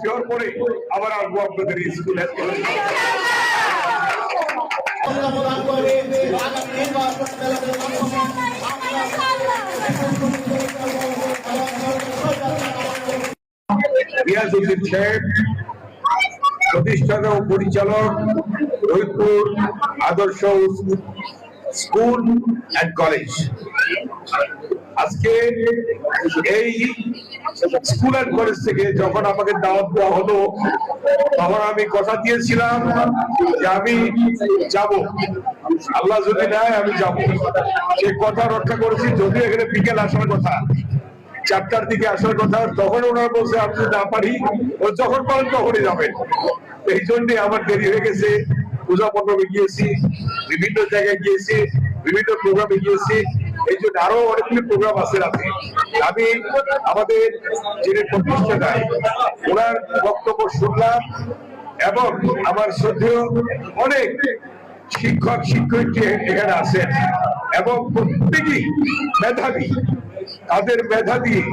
Sure করে আবার আসব আপনাদের স্কুলে পরিচালক রহিতপুর আদর্শ স্কুল অ্যান্ড কলেজ আজকে এই স্কুল অ্যান্ড কলেজ থেকে যখন আমাকে দাওয়াত দেওয়া হলো, তখন আমি কথা দিয়েছিলাম যে আমি যাব। আল্লাহ যদি নেয়, আমি যাব। সে কথা রক্ষা করেছি। যদিও এখানে বিকেল আসার কথা, চারটার দিকে আসার কথা, তখন ওনারা বলছে যদি না পারি, ও যখন পারেন তখনই যাবেন। এই জন্যে আমার দেরি হয়ে গেছে। পূজা মণ্ডপে গিয়েছি, বিভিন্ন জায়গায় গিয়েছি, বিভিন্ন প্রোগ্রামে গিয়েছি। এই জন্য আরও অনেকগুলি প্রোগ্রাম আছে রাতে। আমি আমাদের যিনি প্রতিষ্ঠাতা, ওনার বক্তব্য শুনলাম এবং আমার শ্রদ্ধেয় অনেক শিক্ষক, শিক্ষয়িত্রী এখানে আছেন এবং প্রত্যেকেই মেধাবী। তাদের মেধা দিয়ে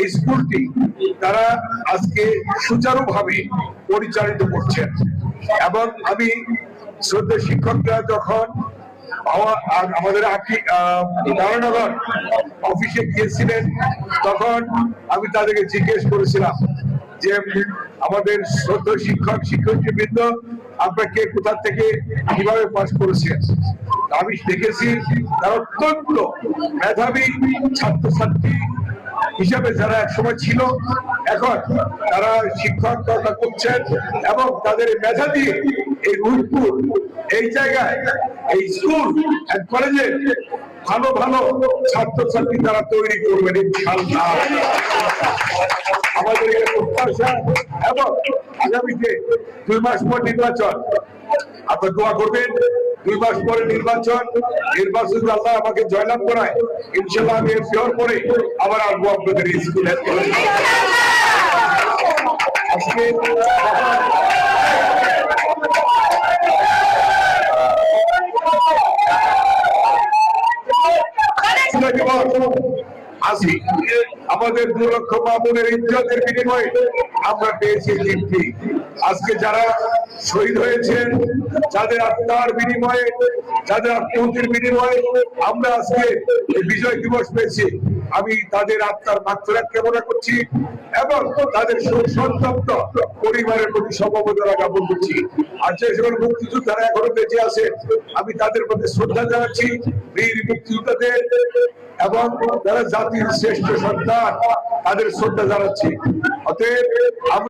এই স্কুলটি তারা আজকে সুচারুভাবে পরিচালিত করছেন। এবং আমি শ্রদ্ধা শিক্ষকরা যখন আমাদের নারায়ণনগর অফিসে গিয়েছিলেন তখন আমি তাদেরকে জিজ্ঞেস করেছিলাম যে, আমাদের শ্রদ্ধ শিক্ষক শিক্ষকবৃন্দ আপনারা কে, কোথা থেকে, কীভাবে পাশ করেছেন আমি দেখেছি তারা অত্যন্ত মেধাবী ছাত্রছাত্রী হিসাবে যারা একসময় ছিল, এখন তারা শিক্ষকতা করছেন এবং তাদের মেধা দিয়ে এই রূপপুর, এই জায়গায় এই স্কুল কলেজে ভালো ভালো ছাত্রছাত্রী তারা তৈরি করবেন আমাদের এবং আগামীতে দুই মাস পর নির্বাচন, আপনার দোয়া করবেন, দুই মাস পরে নির্বাচন নির্বাচন আল্লাহ আমাকে জয়লাভ করায় ইনশাল্লাহ আমি শিওর করে আবার আসব আপনাদের স্কুলে আজকে আমাদের দু লক্ষ মামুনের ইজ্জতের বিনিময়ে আমরা পেয়েছি তৃপ্তি আজকে যারা শহীদ হয়েছেন, যাদের আত্মার বিনিময়ে, যাদের আত্মহত্যের বিনিময়ে আমরা আজকে বিজয় দিবস পেয়েছি। আমি তাদের আত্মার মাত্রা কামনা করছি এবং তাদের সুসন্তপ্ত পরিবারের প্রতি সমবেদনা জ্ঞাপন করছি। আর যে সকল মুক্তিযোদ্ধারা এখনও বেঁচে আছে, আমি তাদের প্রতি শ্রদ্ধা জানাচ্ছি, বীর মুক্তিযোদ্ধাদের এবং যারা জাতির শ্রেষ্ঠ সন্তান, তাদের শ্রদ্ধা জানাচ্ছি। অতএব